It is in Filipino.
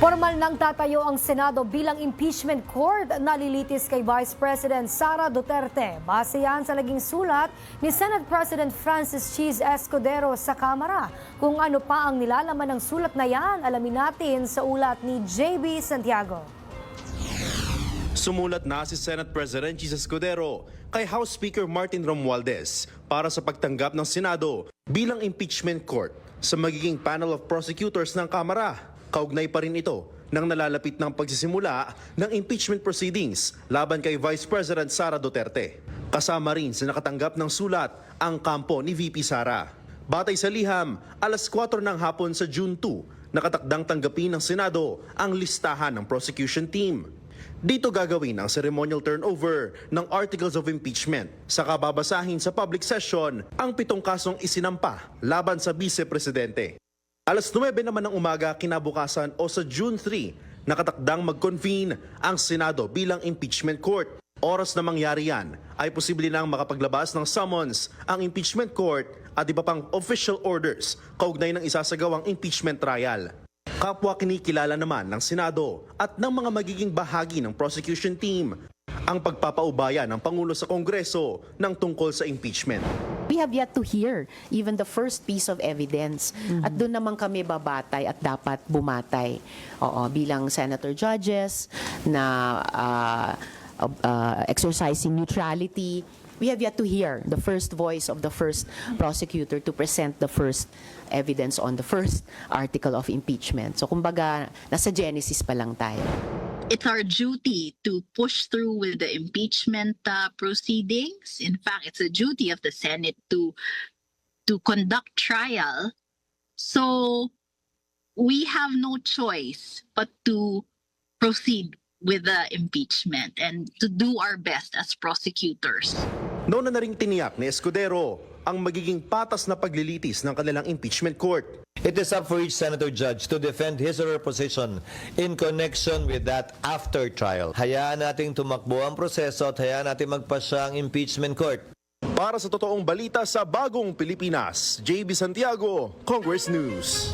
Formal nang tatayo ang Senado bilang impeachment court na lilitis kay Vice President Sara Duterte. Base yan sa naging sulat ni Senate President Francis Cheese Escudero sa Kamara. Kung ano pa ang nilalaman ng sulat na yan, alamin natin sa ulat ni JB Santiago. Sumulat na si Senate President Jesus Escudero kay House Speaker Martin Romualdez para sa pagtanggap ng Senado bilang impeachment court sa magiging panel of prosecutors ng Kamara. Kaugnay pa rin ito ng nalalapit ng pagsisimula ng impeachment proceedings laban kay Vice President Sara Duterte. Kasama rin sa nakatanggap ng sulat ang kampo ni VP Sara. Batay sa liham, alas 4 ng hapon sa June 2, nakatakdang tanggapin ng Senado ang listahan ng prosecution team. Dito gagawin ang ceremonial turnover ng Articles of Impeachment. Saka babasahin sa public session ang pitong kasong isinampa laban sa Vice Presidente. Alas 9 naman ng umaga kinabukasan o sa June 3, nakatakdang mag-convene ang Senado bilang impeachment court. Oras na mangyari yan ay posible nang makapaglabas ng summons ang impeachment court at iba pang official orders kaugnay ng isasagawang impeachment trial. Kapwa kinikilala naman ng Senado at ng mga magiging bahagi ng prosecution team ang pagpapaubaya ng Pangulo sa Kongreso ng tungkol sa impeachment. We have yet to hear even the first piece of evidence. At doon naman kami babatay at dapat bumatay. Oo, bilang senator judges na uh, uh, exercising neutrality. We have yet to hear the first voice of the first prosecutor to present the first evidence on the first article of impeachment. So kumbaga, nasa genesis pa lang tayo. It's our duty to push through with the impeachment uh, proceedings. In fact, it's a duty of the Senate to to conduct trial. So we have no choice but to proceed with the impeachment and to do our best as prosecutors. Noon na rin tiniyak ni Escudero ang magiging patas na paglilitis ng kanilang impeachment court. It is up for each senator judge to defend his or her position in connection with that after trial. Hayaan nating tumakbo ang proseso at hayaan natin magpasya ang impeachment court. Para sa totoong balita sa bagong Pilipinas, JB Santiago, Congress News.